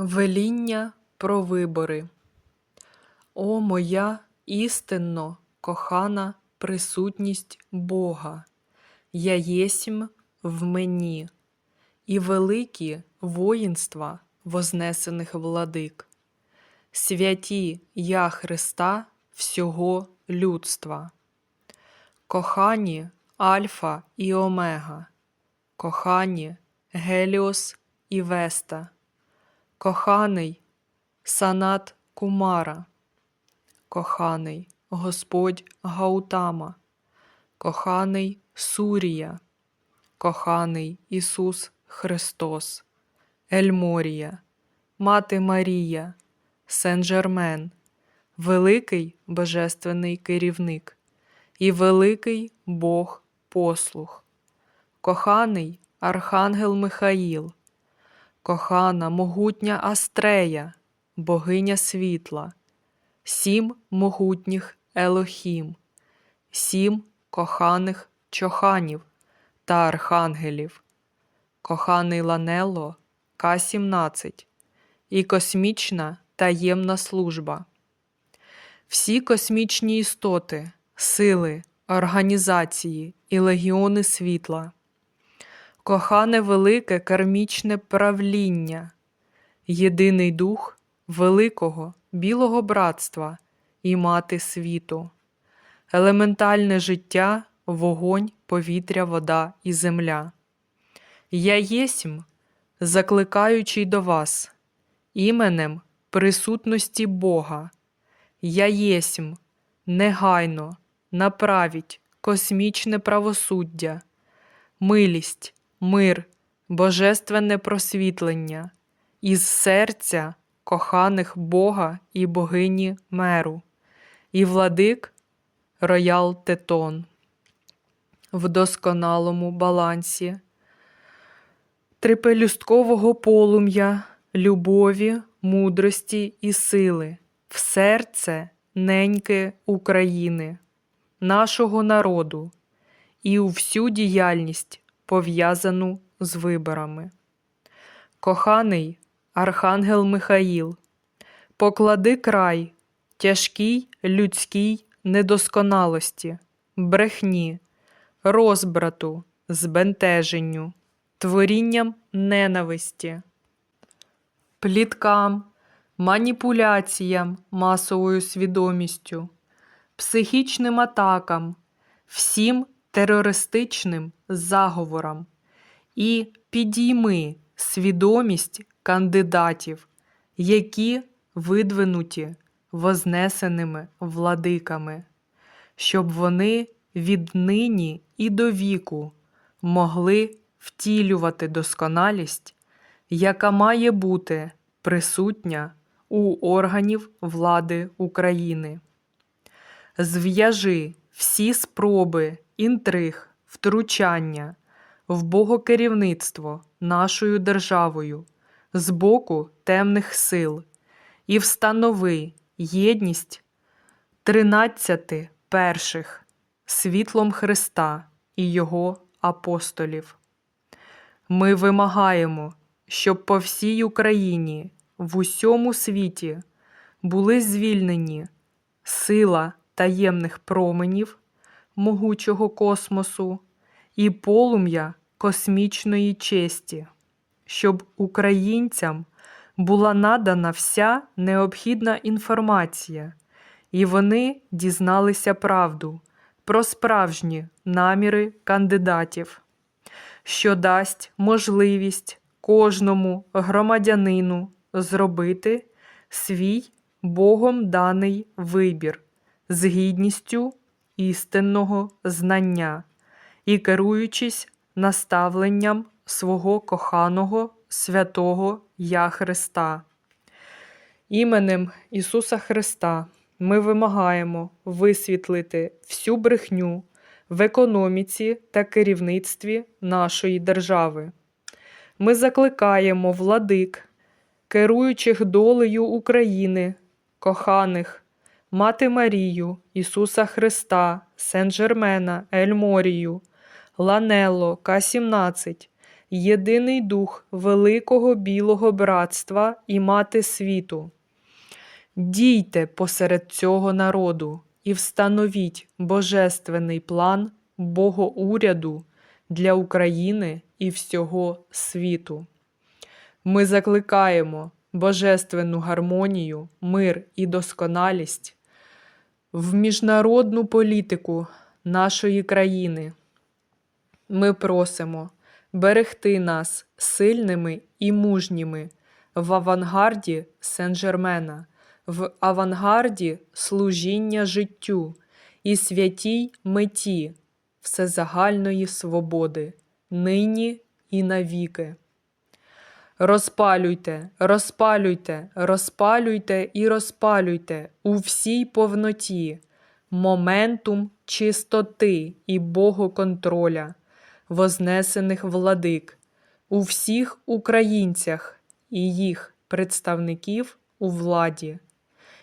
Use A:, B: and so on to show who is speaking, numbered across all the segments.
A: Веління про вибори. О моя істинно кохана присутність Бога, я єсмь в мені, і великі воїнства вознесених владик, святі я Христа всього людства, кохані Альфа і Омега, кохані Геліос і Веста коханий Санат Кумара, коханий Господь Гаутама, коханий Сурія, коханий Ісус Христос, Ельморія, Мати Марія, Сен-Жермен, великий Божественний керівник і великий Бог послух, коханий Архангел Михаїл, кохана могутня Астрея, богиня світла, сім могутніх Елохім, сім коханих чоханів та архангелів, коханий Ланело К-17 і космічна таємна служба. Всі космічні істоти, сили, організації і легіони світла кохане велике кармічне правління, єдиний дух великого білого братства і мати світу, елементальне життя, вогонь, повітря, вода і земля. Я єсмь, закликаючий до вас, іменем присутності Бога. Я єсмь, негайно направіть космічне правосуддя, милість, мир, божественне просвітлення, із серця коханих Бога і богині меру, і владик роял Тетон. В досконалому балансі, трипелюсткового полум'я, любові, мудрості і сили, в серце неньки України, нашого народу. І у всю діяльність пов'язану з виборами. Коханий Архангел Михаїл, поклади край тяжкій людській недосконалості, брехні, розбрату, збентеженню, творінням ненависті, пліткам, маніпуляціям масовою свідомістю, психічним атакам, всім терористичним заговорам і підійми свідомість кандидатів, які видвинуті вознесеними владиками, щоб вони віднині і до віку могли втілювати досконалість, яка має бути присутня у органів влади України. Зв'яжи всі спроби інтриг, втручання в богокерівництво нашою державою з боку темних сил і встанови єдність тринадцяти перших світлом Христа і Його апостолів. Ми вимагаємо, щоб по всій Україні в усьому світі були звільнені сила таємних променів могучого космосу і полум'я космічної честі, щоб українцям була надана вся необхідна інформація, і вони дізналися правду про справжні наміри кандидатів, що дасть можливість кожному громадянину зробити свій Богом даний вибір з гідністю істинного знання і керуючись наставленням свого коханого святого Я Христа. Іменем Ісуса Христа ми вимагаємо висвітлити всю брехню в економіці та керівництві нашої держави. Ми закликаємо владик, керуючих долею України, коханих Мати Марію, Ісуса Христа, Сен-Жермена, Ельморію, Ланело, К-17 єдиний дух великого білого братства і мати світу. Дійте посеред цього народу і встановіть божественний план Богоуряду для України і всього світу. Ми закликаємо божественну гармонію, мир і досконалість в міжнародну політику нашої країни. Ми просимо берегти нас сильними і мужніми в авангарді Сен-Жермена, в авангарді служіння життю і святій меті всезагальної свободи, нині і навіки. Розпалюйте, розпалюйте, розпалюйте і розпалюйте у всій повноті моментум чистоти і богоконтроля, вознесених владик, у всіх українцях і їх представників у владі.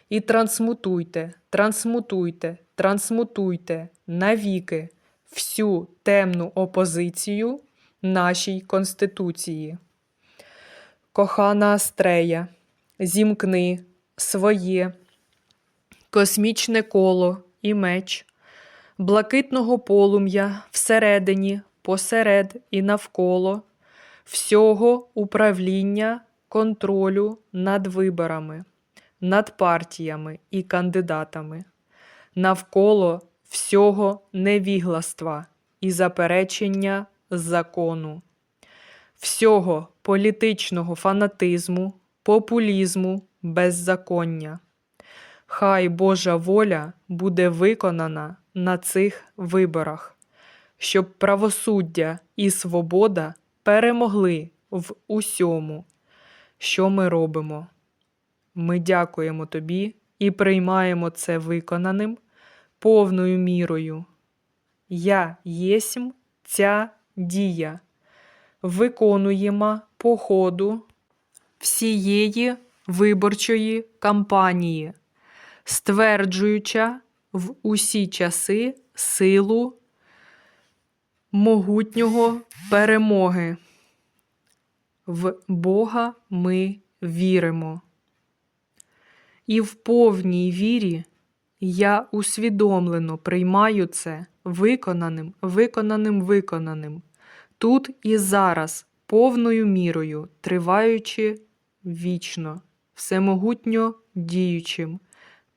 A: І трансмутуйте, трансмутуйте, трансмутуйте навіки всю темну опозицію нашій Конституції. Кохана Астрея, зімкни своє космічне коло і меч, блакитного полум'я всередині, посеред і навколо, всього управління контролю над виборами, над партіями і кандидатами, навколо всього невігластва і заперечення закону всього політичного фанатизму, популізму, беззаконня. Хай Божа воля буде виконана на цих виборах, щоб правосуддя і свобода перемогли в усьому, що ми робимо. Ми дякуємо тобі і приймаємо це виконаним повною мірою. Я єсмь ця дія виконуємо по ходу всієї виборчої кампанії, стверджуючи в усі часи силу могутнього перемоги. В Бога ми віримо. І в повній вірі я усвідомлено приймаю це виконаним, виконаним, виконаним тут і зараз, повною мірою, триваючи вічно, всемогутньо діючим,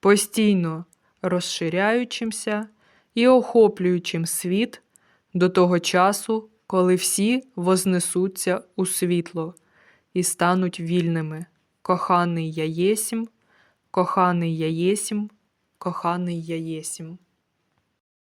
A: постійно розширяючимся і охоплюючим світ до того часу, коли всі вознесуться у світло і стануть вільними. Коханий я єсмь, коханий я єсмь, коханий я єсмь.